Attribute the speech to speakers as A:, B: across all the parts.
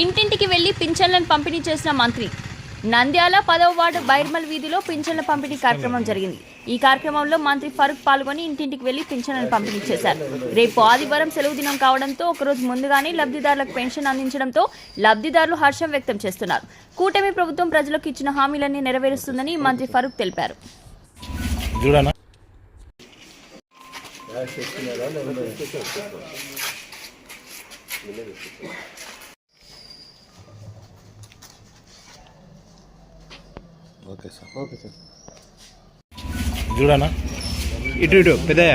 A: ఇంటింటికి వెళ్ళి పింఛన్లను పంపిణీ చేసిన మంత్రి. నంద్యాల పదవ వార్డు బైర్మల్ వీధిలో పింఛన్ల పంపిణీ కార్యక్రమం జరిగింది. ఈ కార్యక్రమంలో మంత్రి ఫరూక్ పాల్గొని ఇంటింటికి వెళ్ళి పింఛన్లను పంపిణీ చేశారు. రేపు ఆదివారం సెలవు దినం కావడంతో ఒకరోజు ముందుగానే లబ్ధిదారులకు పెన్షన్ అందించడంతో లబ్ధిదారులు హర్షం వ్యక్తం చేస్తున్నారు. కూటమి ప్రభుత్వం ప్రజలకు ఇచ్చిన హామీలన్నీ నెరవేరుస్తుందని మంత్రి ఫరూక్ తెలిపారు.
B: చూడనా? Okay sir.
C: Okay sir.
B: చూడనా?
C: ఇటు ఇటు పెద్దయ్య.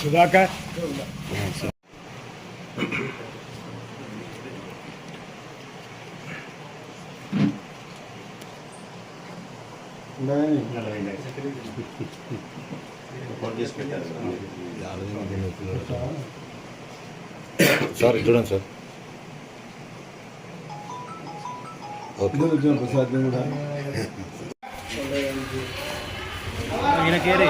C: సుధాకర్.
B: సార్ చూడండి సార్. ఓకే.
C: ఈయనకేరే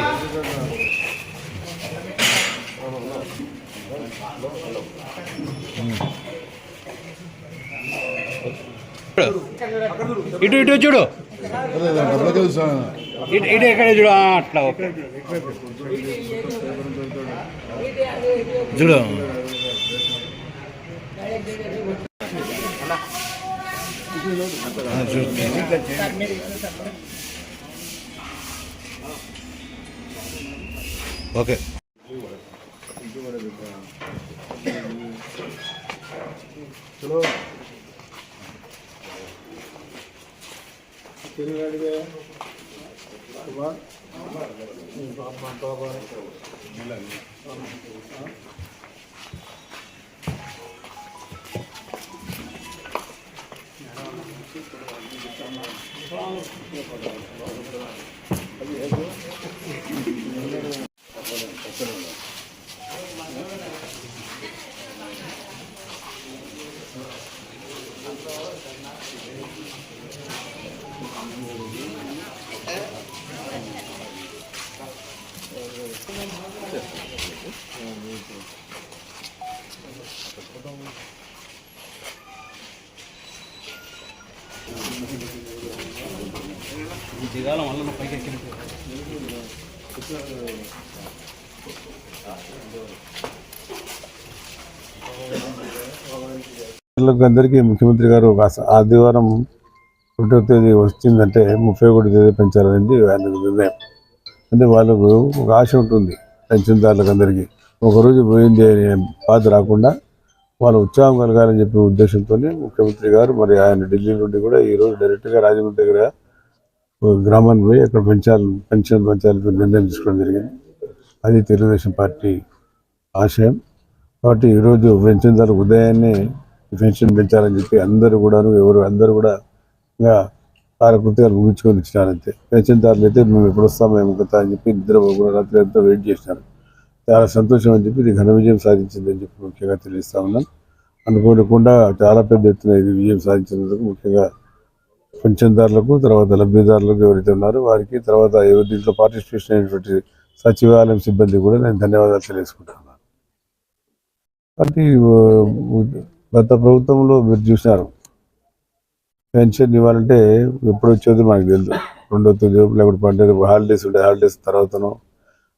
C: ఇటు ఇటు చూడు. ఇటు ఎక్కడ చూడు? అట్లా చూడు. ఓకే.
B: चलो तीन गाड़ी गए सुबह बाबा बाबा मिला Thank you. ఓకే
C: దిగాల మళ్ళీ పైకి ఎక్కి
D: ప్రజలకు అందరికీ ముఖ్యమంత్రి గారు ఆదివారం ఒకటో తేదీ వచ్చిందంటే ముప్పై ఒకటి తేదీ పెంచాలనేది ఆయన నిర్ణయం. అంటే వాళ్ళకు ఒక ఆశ ఉంటుంది పెన్షన్దారులకు అందరికీ ఒకరోజు పోయింది అనే బాధ రాకుండా వాళ్ళ ఉత్సాహం కలగాలని చెప్పే ఉద్దేశంతో ముఖ్యమంత్రి గారు మరి ఆయన ఢిల్లీ నుండి కూడా ఈరోజు డైరెక్ట్గా రాజమండ్రి దగ్గర గ్రామానికి పోయి అక్కడ పెంచాలి పెన్షన్ పెంచాలని నిర్ణయం తీసుకోవడం జరిగింది. అది తెలుగుదేశం పార్టీ ఆశయం. కాబట్టి ఈరోజు పెన్షన్దారు ఉదయాన్నే పెన్షన్ పెంచాలని చెప్పి అందరూ కూడా ఎవరు అందరూ కూడా ఇంకా కాలకృత్యాలు ముగించుకొని ఇచ్చినారంతే పెన్షన్దారులు అయితే మేము ఎప్పుడు వస్తాం మేము కదా అని చెప్పి నిద్ర కూడా రాత్రి అంతా వెయిట్ చేసినారు. చాలా సంతోషం అని చెప్పి ఇది ఘన విజయం సాధించిందని చెప్పి ముఖ్యంగా తెలియజేస్తా ఉన్నాను అనుకోకుండా చాలా పెద్ద ఎత్తున ఇది విజయం సాధించినందుకు ముఖ్యంగా పెన్షన్దారులకు తర్వాత లబ్ధిదారులకు ఎవరైతే ఉన్నారో వారికి తర్వాత దీంట్లో పార్టిసిపేషన్ అయినటువంటి సచివాలయం సిబ్బంది కూడా నేను ధన్యవాదాలు తెలియజేసుకుంటున్నాను. కాబట్టి గత ప్రభుత్వంలో మీరు చూసినారు పెన్షన్ ఇవ్వాలంటే ఎప్పుడు వచ్చేది మనకు తెలియదు రెండో తేదీ లేకపోతే పండుగ హాలిడేస్ ఉండే హాలిడేస్ తర్వాతనో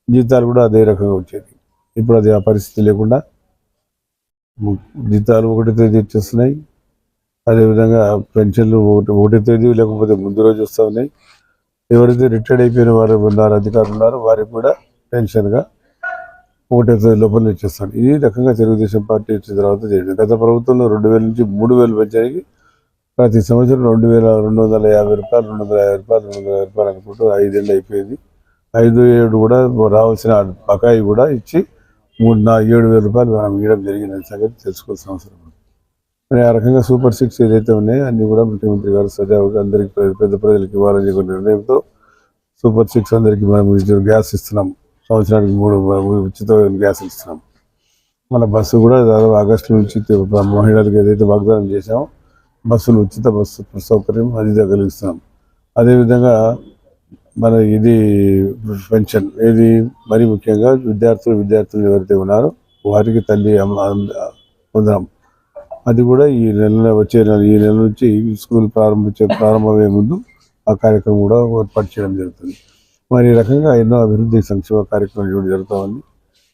D: జీతాలు కూడా అదే రకంగా వచ్చేది. ఇప్పుడు అది ఆ పరిస్థితి లేకుండా జీతాలు ఒకటి తేదీ వచ్చేస్తున్నాయి. అదేవిధంగా పెన్షన్లు ఒకటి ఒకటి తేదీ లేకపోతే ముందు రోజు వస్తూ ఉన్నాయి. ఎవరైతే రిటైర్డ్ అయిపోయిన వారు ఉన్నారు అధికారులు ఉన్నారో వారికి కూడా పెన్షన్గా ఒకటే తేదీ లోపల వచ్చేస్తాను. ఈ రకంగా తెలుగుదేశం పార్టీ వచ్చిన తర్వాత చేయండి గత ప్రభుత్వంలో రెండు వేల నుంచి మూడు వేలు పెంచడానికి ప్రతి సంవత్సరం రెండు వేల రెండు వందల యాభై రూపాయలు రెండు వందల యాభై రూపాయలు రెండు వందల యాభై రూపాయలు అనుకుంటూ ఐదేళ్ళు అయిపోయింది. ఐదు ఏడు కూడా రావాల్సిన బకాయి కూడా ఇచ్చి మూడు నా ఏడు వేల రూపాయలు మనం ఇవ్వడం జరిగింది. సంగతి తెలుసుకోవాల్సిన అవసరం ఉంది. ఆ రకంగా సూపర్ సిక్స్ ఏదైతే ఉన్నాయో అన్నీ కూడా ముఖ్యమంత్రి గారు సజావుగా అందరికి పెద్ద ప్రజలకు ఇవ్వాలని నిర్ణయంతో సూపర్ సిక్స్ అందరికి మనం గ్యాస్ ఇస్తున్నాం. సంవత్సరానికి మూడు ఉచిత గ్యాస్ ఇస్తున్నాం. మన బస్సు కూడా దాదాపు ఆగస్టు నుంచి మహిళలకు ఏదైతే వాగ్దానం చేశామో బస్సులు ఉచిత బస్సు సౌకర్యం అది కలిగిస్తున్నాం అదేవిధంగా మన ఇది పెన్షన్ ఏది మరి ముఖ్యంగా విద్యార్థులు విద్యార్థులు ఎవరైతే ఉన్నారో వారికి తల్లి అమ్మ- పొందడం. అది కూడా ఈ నెల వచ్చే నెల ఈ నెల నుంచి స్కూల్ ప్రారంభించే ప్రారంభమయ్యే ముందు ఆ కార్యక్రమం కూడా ఏర్పాటు చేయడం జరుగుతుంది. మరి ఈ రకంగా ఎన్నో అభివృద్ధి సంక్షేమ కార్యక్రమాలు కూడా జరుగుతూ ఉంది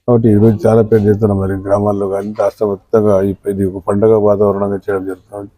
D: కాబట్టి ఈరోజు చాలా పేరు చేస్తున్నాం మరి గ్రామాల్లో కానీ రాష్ట్ర వ్యాప్తంగా ఇది ఒక పండగ వాతావరణంగా చేయడం జరుగుతుంది.